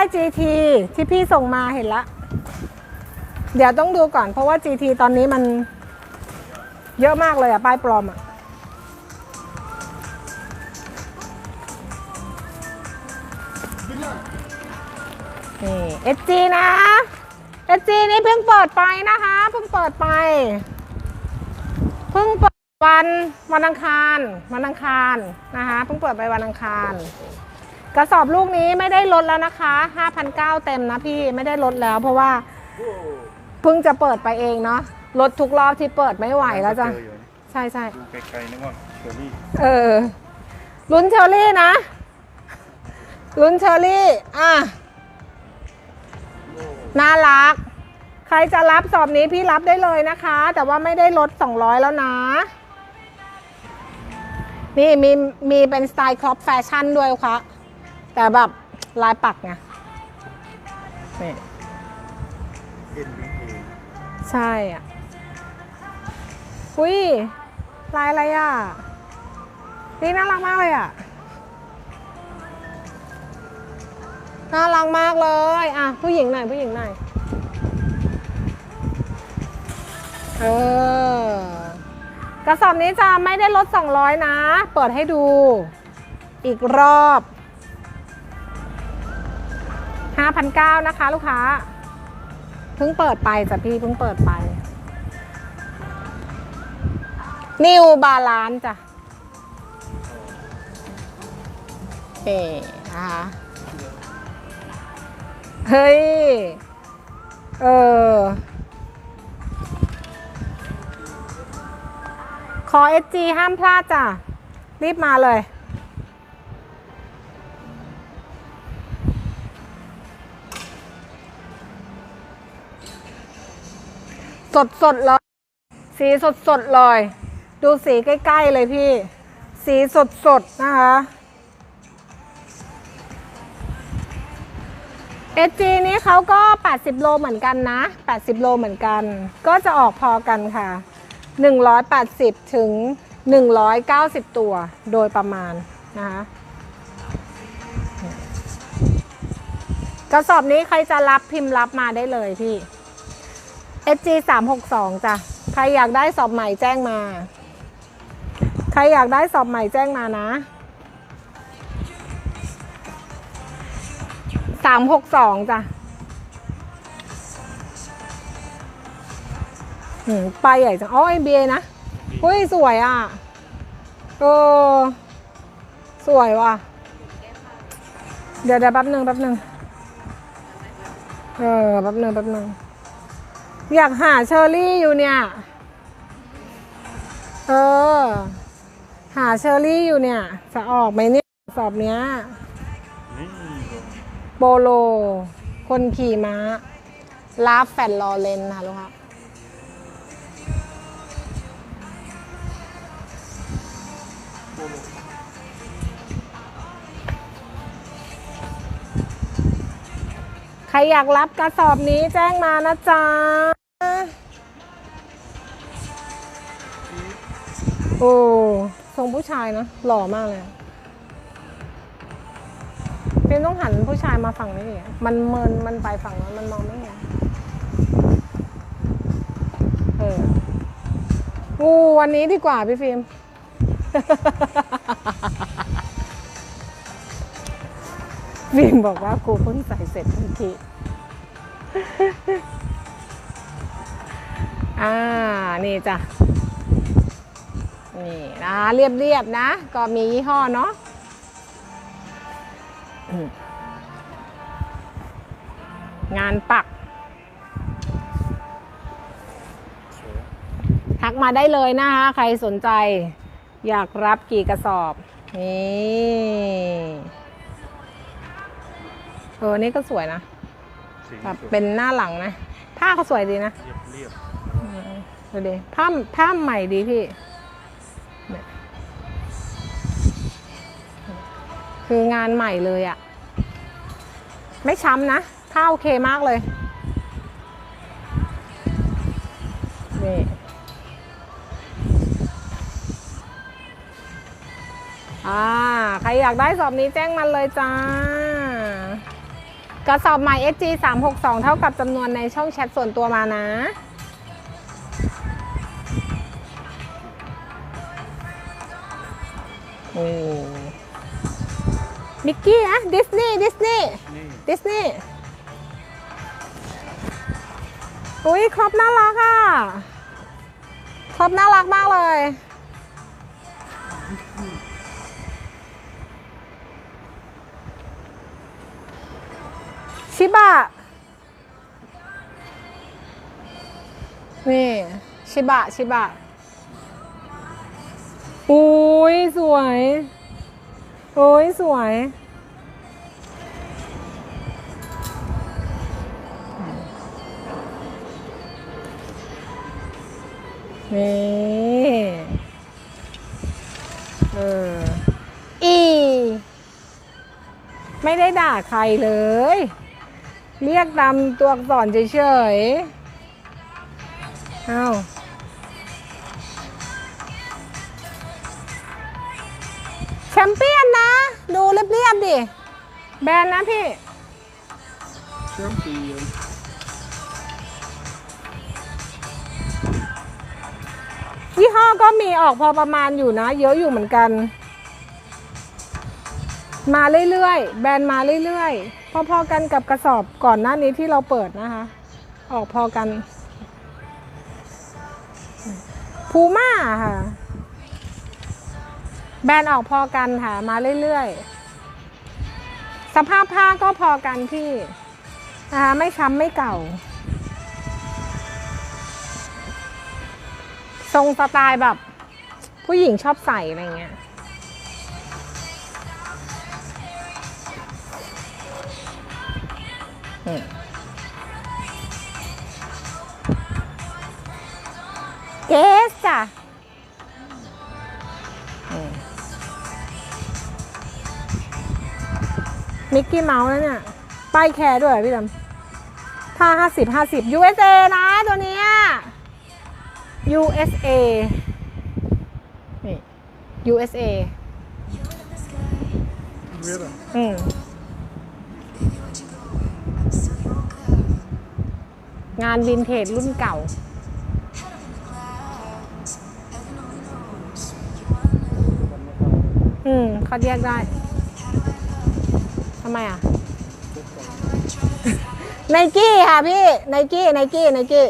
าย GT ที่พี่ส่งมาเห็นละ เดี๋ยวต้องดูก่อนเพราะว่า GT ตอนนี้มันเยอะมากเลยอะป้ายปลอมอะนี่ SG นะ SG นี่เพิ่งเปิดไปนะคะ เพิ่งเปิดไป เพิ่งเปิดวันวันอังคาร วันอังคารนะคะ เพิ่งเปิดไปวันอังคาร กระสอบลูกนี้ไม่ได้ลดแล้วนะคะ5,900เต็มนะพี่ไม่ได้ลดแล้วเพราะว่าเพิ่งจะเปิดไปเองเนาะลดทุกรอบที่เปิดไม่ไหวแล้วจ้ะเจออยู่ใช่ใช่ดูไกลๆนึกว่าเชอรี่เออลุ้นเชอรี่นะลุ้นเชอรี่อะน่ารัก ใครจะรับสอบนี้พี่รับได้เลยนะคะ แต่ว่าไม่ได้ลด 200 แล้วนะ นี่มีมีเป็นสไตล์ครอปแฟชั่นด้วยค่ะ แต่แบบลายปักไงนี่เอ็นบีเอใช่อะ อุ้ยลายอะไรอะ นี่น่ารักมากเลยอะ น่ารักมากเลย อะ ผู้หญิงหน่อยผู้หญิงหน่อย เออ กระสอบนี้จะไม่ได้ลด 200 นะ เปิดให้ดู อีกรอบ 5,900นะคะ ลูกค้า เพิ่งเปิดไปจ้ะพี่เพิ่งเปิดไป นิวบาลานจ้ะเอ๋นะคะเฮ้ย เออ ขอ SG ห้ามพลาดจ้ะ รีบมาเลย สดสดเลยสีสดสดเลย ดูสีใกล้ๆเลยพี่ สีสดสดนะคะ SG นี้เขาก็ 80 โลเหมือนกันนะ 80 โลเหมือนกัน ก็จะออกพอกันค่ะ 180 ถึง 190 ตัวโดยประมาณนะคะกระสอบนี้ใครจะรับพิมพ์รับมาได้เลยพี่ SG 3 6 2จ้ะ ใครอยากได้สอบใหม่แจ้งมา ใครอยากได้สอบใหม่แจ้งมานะสามหกสองจ้ะหืมไปใหญ่จังอ๋อ NBA นะเฮ้ย สวยอะ เออ สวยว่ะ เดี๋ยวเดี๋ยวแป๊บหนึ่งแป๊บหนึ่งเออแป๊บหนึ่งแป๊บหนึ่ง อยากหาเชอรี่อยู่เนี่ย เออ หาเชอรี่อยู่เนี่ย จะออกไหมเนี่ย สอบเนี้ย โปโล คนขี่ม้า ลาฟแฟนลอเรนค่ะลูกค้าใครอยากรับกระสอบนี้แจ้งมานะจ๊ะ โอ้ทรงผู้ชายนะหล่อมากเลยพิมต้องหันผู้ชายมาฝั่งนี้มันเมินมันไปฝั่งนั้นมันมองไม่เห็นเอออู้วันนี้ดีกว่าพี่ฟิล์มฟิล์มบอกว่ากูเพิ่งใส่เสร็จเมื่อกี้อ่า นี่จ้ะ นี่นะเรียบๆนะ ก็มียี่ห้อเนาะงานปักสวยทักมาได้เลยนะคะ ใครสนใจ อยากรับกี่กระสอบ นี่เออนี่ก็สวยนะสีแบบสวยเป็นหน้าหลังนะ ผ้าก็สวยดีนะ เรียบเรียบดูดิผ้าผ้าใหม่ดีพี่ คืองานใหม่เลยอะไม่ช้ำนะผ้าโอเคมากเลยนี่อ่าใครอยากได้สอบนี้แจ้งมันเลยจ้ากระสอบใหม่ SG 362 เท่ากับจำนวนในช่องแชทส่วนตัวมานะโอ้ มิกกี้อะดิสนีย์ดิสนีย์นี่ดิสนีย์อุ้ยครอบน่ารักอะครอบน่ารักมากเลย ชิบะ นี่ ชิบะ ชิบะ อุ้ยสวย โอ้ยสวย นี่เอออี ไม่ได้ด่าใครเลย เรียกตามตัวอักษรเฉยๆเอาแชมเปี้ยนนะ ดูเรียบๆดิ แบรนด์นะพี่ เชื่อมปี ยี่ห้อก็มีออกพอประมาณอยู่นะ เยอะอยู่เหมือนกัน มาเรื่อยๆ แบรนด์มาเรื่อยๆ พอๆกันกับกระสอบก่อนหน้านี้ที่เราเปิดนะคะ ออกพอกันพูม่าค่ะ แบรนด์ออกพอกันค่ะ มาเรื่อยๆ สภาพผ้าก็พอกันพี่นะคะไม่ช้ำไม่เก่า ทรงสไตล์แบบ ผู้หญิงชอบใส่อะไรเงี้ยอืมเกสจ้ะมิกกี้เมาส์แล้วเนี่ยป้ายแคร์ด้วยพี่ดำถ้าห้าสิบห้าสิบ USA นะตัวนี้ USA นี่ USA เรียกอะไรอืมงานวินเทจรุ่นเก่า อืมเขาแยกได้ ทำไมอะ ไนกี้ค่ะพี่ ไนกี้ ไนกี้ ไนกี้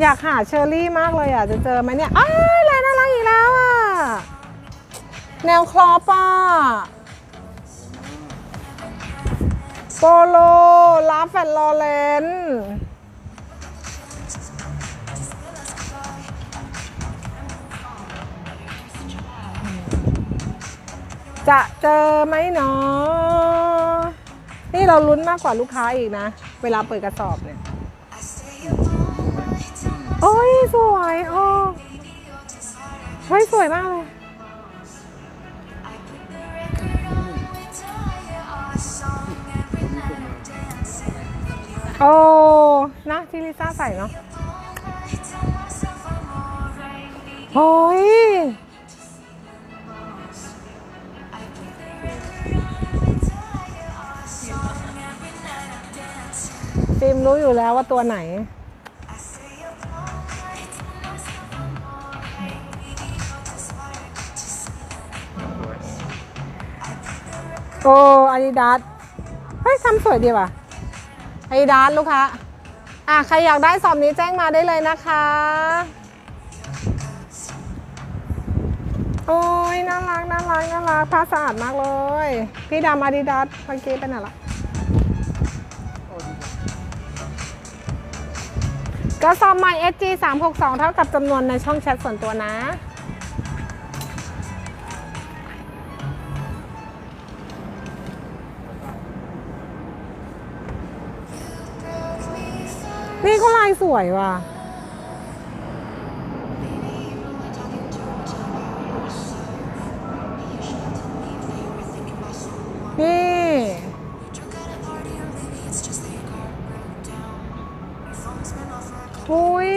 อยากหาเชอร์รี่มากเลยอะ จะเจอไหมเนี่ยอ้ายอะไรน่ารักอีกแล้วอะ แนวคลอปอะโปโลลาฟแฟนลอเรนจะเจอไหมเนาะนี่เราลุ้นมากกว่าลูกค้าอีกนะ เวลาเปิดกระสอบเนี่ย โอ้ยสวยโอ้เฮ้ยสวยมากเลยโอ้นะที่ลิซ่าใส่เนาะโอ้ยฟิล์มรู้อยู่แล้วว่าตัวไหน โอ้อาดิดาสเฮ้ยทำสวยดีว่ะอาดิดาสลูกค้าอะใครอยากได้สอบนี้แจ้งมาได้เลยนะคะ โอ้ยน่ารักน่ารักน่ารักผ้าสะอาดมากเลย พี่ดำอาดิดาสเมื่อกี้เป็นอะไรกระสอบใหม่ SG 362 เท่ากับจำนวนในช่องแชทส่วนตัวนะ นี่ก็ลายสวยว่ะนี่อุ้ย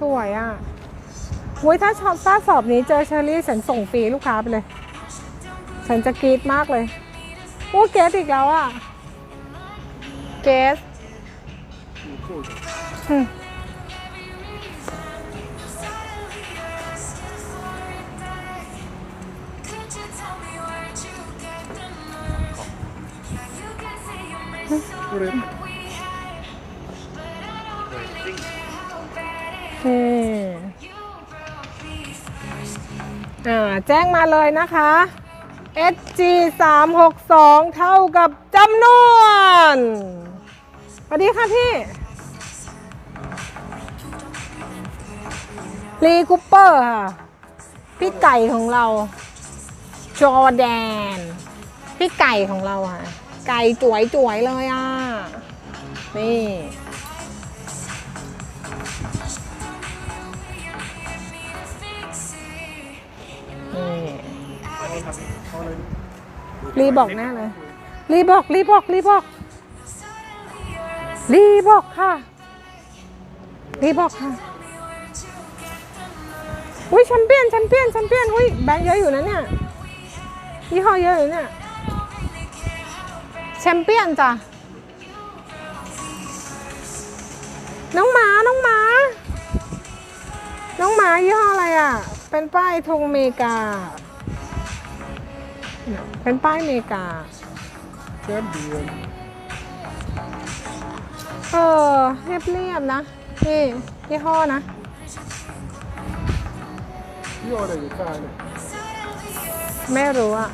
สวยอะโอ้ยถ้าชอบถ้าสอบนี้เจอเชอรี่ฉันส่งฟรีลูกค้าไปเลย ฉันจะกรี๊ดมากเลยโอ้เกสอีกแล้วอะ เกส olacak. Hı. Hı. Buraya. อ่าแจ้งมาเลยนะคะ SG 3 6 2เท่ากับจำนวน สวัสดีค่ะพี่ ลีคูเปอร์ค่ะ พี่ไก่ของเรา จอแดน พี่ไก่ของเราค่ะ ไก่จวยจวยๆเลยอะ นี่ นี่รีบอกแน่เลย รีบอกรีบอกรีบอกรีบอกค่ะรีบอกค่ะ อุ้ยแชมเปี้ยนแชมเปี้ยนแชมเปี้ยนอุ้ยแบงค์เยอะอยู่นะเนี่ยยี่ห้อเยอะอยู่เนี่ยแชมเปี้ยนจ้ะน้องหมาน้องหมา น้องหมายี่ห้ออะไรอะ เป็นป้ายธงอเมริกา เป็นป้ายอเมริกาแชมเปี้ยนเออเรียบเรียบๆนะนี่ยี่ห้อนะ ยี่ห้ออะไรอยู่ใต้เนี่ยไม่รู้อะ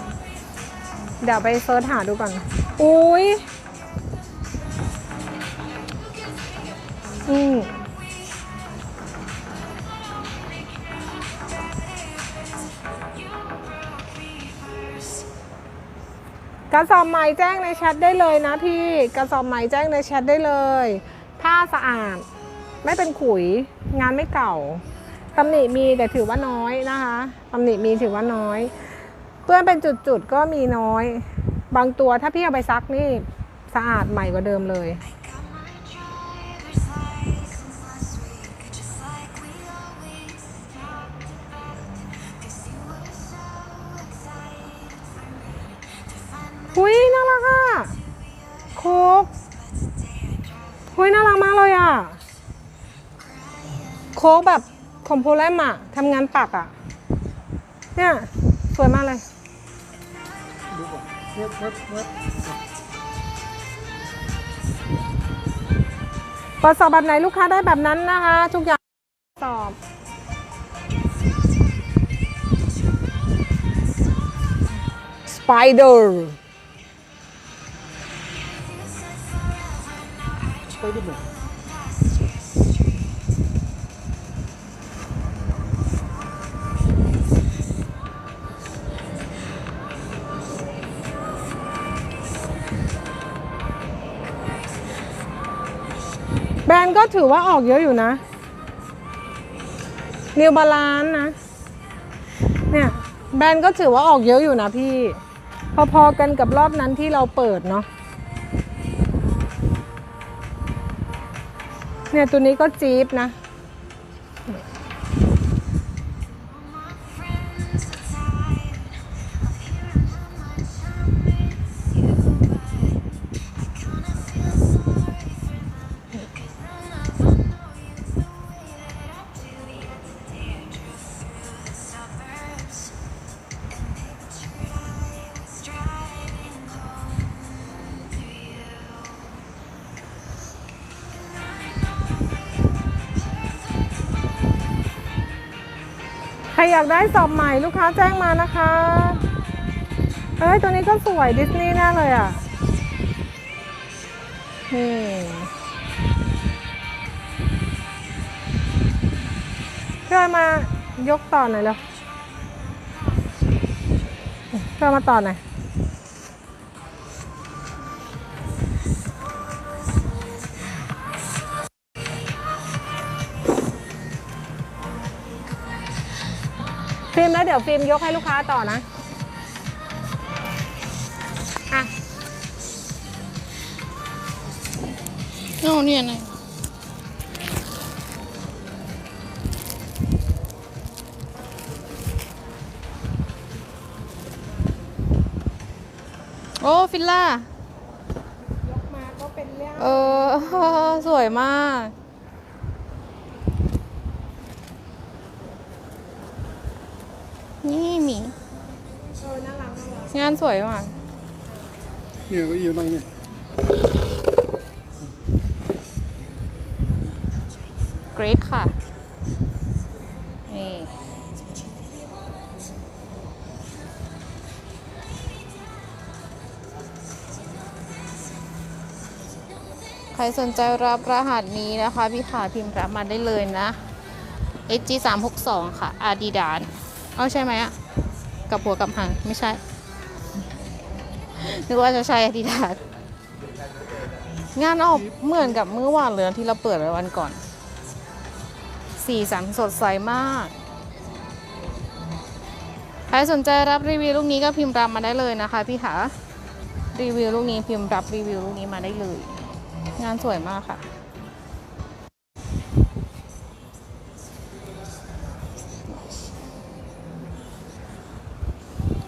เดี๋ยวไปเซิร์ชหาดูก่อน อุ้ยอืมกระสอบใหม่แจ้งในแชทได้เลยนะพี่กระสอบใหม่แจ้งในแชทได้เลย ผ้าสะอาด ไม่เป็นขุย งานไม่เก่า ตำหนิมีแต่ถือว่าน้อยนะคะตำหนิมีถือว่าน้อย เปื้อนเป็นจุดๆก็มีน้อย บางตัวถ้าพี่เอาไปซักนี่สะอาดใหม่กว่าเดิมเลยหุยน่ารักอะโคกหุยน่ารักมากเลยอะ โคกแบบ คอมโพเลมอะทำงานปักอะเนี่ยสวยมากเลยดูก่อนเว็บเว็บเว็บตรวจสอบแบบไหนลูกค้าได้แบบนั้นนะคะ ทุกอย่างสอบ Spider ไปดูหน่อร์ ก็ถือว่าออกเยอะอยู่นะนิวบาลานนะ เนี่ยแบรนด์ก็ถือว่าออกเยอะอยู่นะพี่ พอๆกันกับรอบนั้นที่เราเปิดเนาะเนี่ยตัวนี้ก็จี๊ปนะากได้สอบใหม่ลูกค้าแจ้งมานะคะเอ้ยตัวนี้ก็สวยดิสนีย์แน่เลยอะนี่เพื่อมายกต่อหน่อยเร็วเพื่อมาต่อหน่อย ฟิล์มแล้วเดี๋ยวฟิล์มยกให้ลูกค้าต่อนะอะเอาเนี่ยนะโอ้ฟิลล่ายกมาก็เป็นเรื่องเออ สวยมาก งานสวยมาก เนี่ยก็อยู่นั่งเนี่ยเกรดค่ะ นี่ใครสนใจรับรหัสนี้นะคะพี่ขาพิมพ์รับมาได้เลยนะ HG 3 6 2ค่ะ Adidas เอาใช่ไหมอะกับหัวกับหาง ไม่ใช่ นึกว่าจะใช่ Adidas งานออกเหมือนกับเมื่อวานเลยที่เราเปิดไว้วันก่อน สีสันสดใสมาก ใครสนใจรับรีวิวลูกนี้ก็พิมพ์รับมาได้เลยนะคะพี่ขารีวิวลูกนี้พิมพ์รับรีวิวลูกนี้มาได้เลย งานสวยมากค่ะ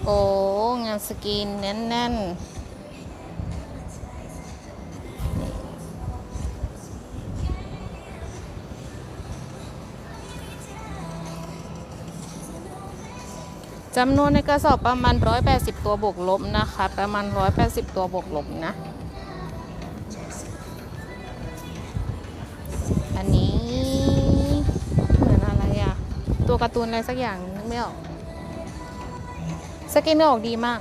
โอ้ งานสกรีนแน่นๆจำนวนในกระสอบประมาณ 180 ตัวบวกลบนะคะ ประมาณ 180 ตัวบวกลบนะ อันนี้เหมือนอะไรอะตัวการ์ตูนอะไรสักอย่างนึกไม่ออก สกินเนออกดีมาก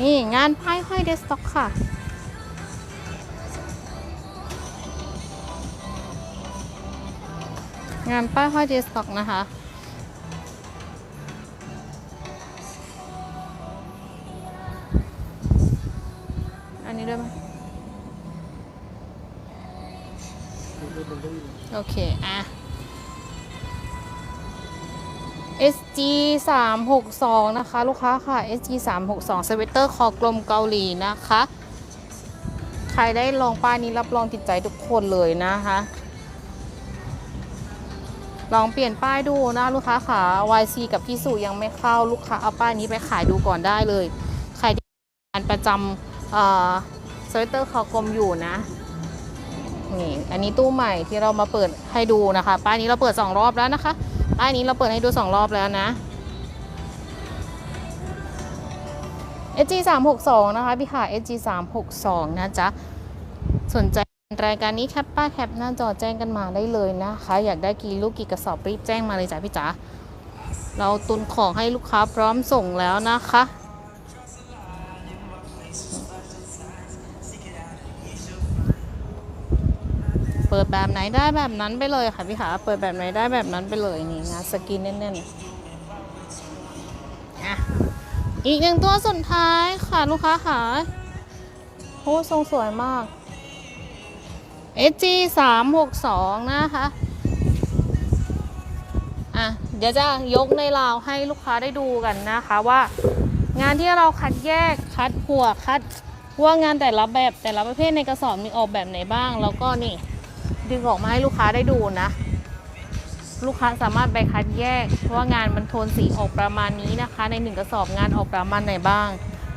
นี่งานป้ายห้อยเดสต็อกค่ะ งานป้ายห้อยเดสต็อกนะคะอันนี้ด้วยไหมโอเค SG 3 6 2นะคะ ลูกค้าค่ะ SG 3 6 2สเวตเตอร์คอกลมเกาหลีนะคะ ใครได้ลองป้ายนี้รับรองติดใจทุกคนเลยนะคะ ลองเปลี่ยนป้ายดูนะลูกค้าขา YC กับพี่สุยังไม่เข้าลูกค้าเอาป้ายนี้ไปขายดูก่อนได้เลย ใครที่งานประจำเออสเวตเตอร์คอกลมอยู่นะนี่อันนี้ตู้ใหม่ที่เรามาเปิดให้ดูนะคะ ป้ายนี้เราเปิด 2 รอบแล้วนะคะ ป้ายนี้เราเปิดให้ดูสองรอบแล้วนะ SG 3 6 2นะคะพี่ค่ะ SG 3 6 2นะจ๊ะ สนใจรายการนี้แคปป้าแคปหน้าจอแจ้งกันมาได้เลยนะคะ อยากได้กี่ลูกกี่กระสอบรีบแจ้งมาเลยจ้ะพี่จ๋าเราตุนของให้ลูกค้าพร้อมส่งแล้วนะคะ ปิดแบบไหนได้แบบนั้นไปเลยค่ะพี่ขาเปิดแบบไหนได้แบบนั้นไปเลยนี่งานสกินแน่นๆอะอีกหนึ่งตัวสุดท้ายค่ะลูกค้าค่ะโอ้ทรงสวยมาก SG 3 6 2 นะคะอะเดี๋ยวจะยกในราวให้ลูกค้าได้ดูกันนะคะว่า งานที่เราคัดแยกคัดหัวคัดว่างานแต่ละแบบแต่ละประเภทในกระสอบมีออกแบบไหนบ้างแล้วก็นี่ ดึงออกมาให้ลูกค้าได้ดูนะ ลูกค้าสามารถไปคัดแยกว่างานมันโทนสีออกประมาณนี้นะคะ ในหนึ่งกระสอบงานออกประมาณไหนบ้าง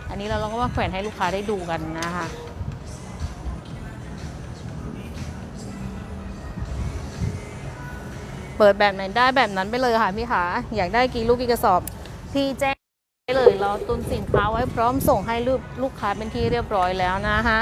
อันนี้เราเราก็มาแขวนให้ลูกค้าได้ดูกันนะคะเปิดแบบไหนได้แบบนั้นไปเลยค่ะพี่ขาอยากได้กี่ลูกกี่กระสอบ พี่แจ้งได้เลยเราตุนสินค้าไว้พร้อมส่งให้ลูกลูกค้าเป็นที่เรียบร้อยแล้วนะคะ